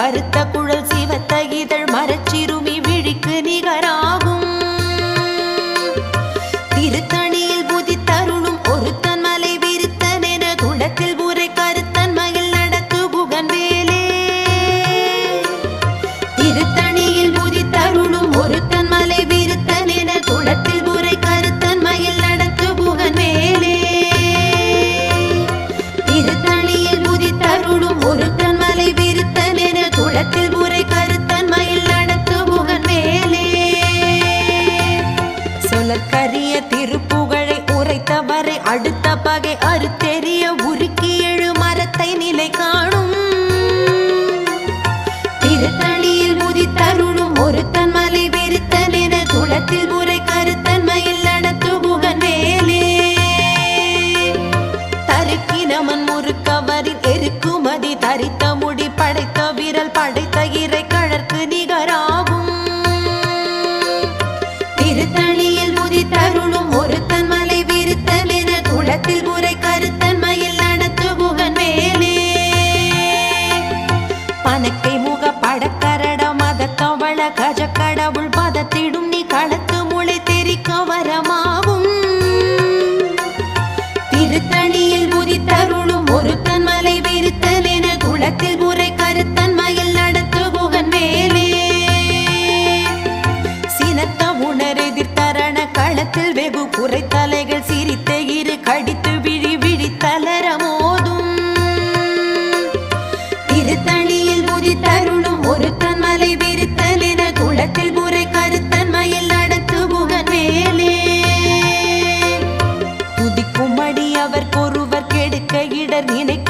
கருத்த குழல் சிவத்த இதழ் மரச்சிறுமி விழிக்கு நிகராகும். திருத்தணியில் புதித்தருளும் ஒருத்தன் மலை விருத்தன் என குளத்தில் உரை கருத்தன் மகிழ் நடத்து புகன் வேலே. திருத்தணியில் புதித்தருளும் ஒருத்தன் மலை விருத்தன் என குளத்தில் உரை கருத்தன் மகிழ் நடத்து புகன் வேலே. திருத்தணியில் புதித்தருளும் ஒருத்தன் குளத்தில் உரை கருத்தன் மயில் நடத்து முகன் மேலே. சொலற்கரிய திருப்புகழை உரைத்தவரை அடுத்த பகை அறுத்தே படைத்த இறை கழற்கு நிகராகும். திருத்தணியில் முதித்தருளும் ஒருத்தன் மலை விருத்தல் என குளத்தில் உரை கருத்தன் மயில் மேலே. பனக்கை முக படக்கரட மத கவள கஜ கடவுள் பதத்திடும் நீ களத்து முளை தெரிக்க வரமாகும். திருத்தணியில் ஒருத்தன் மலை என குளத்தில் உரை உரைத்தலைகள் சிரித்த இரு கடித்து விழி விழி தளர மோதும். திருத்தணியில் முதி தருளும் ஒருத்தன் மலை விருத்தல் என குளத்தில் முறை கருத்தன் மயில் நடத்து புகன் மேலே. அவர் ஒருவர் கெடுக்க இடர் நினைக்க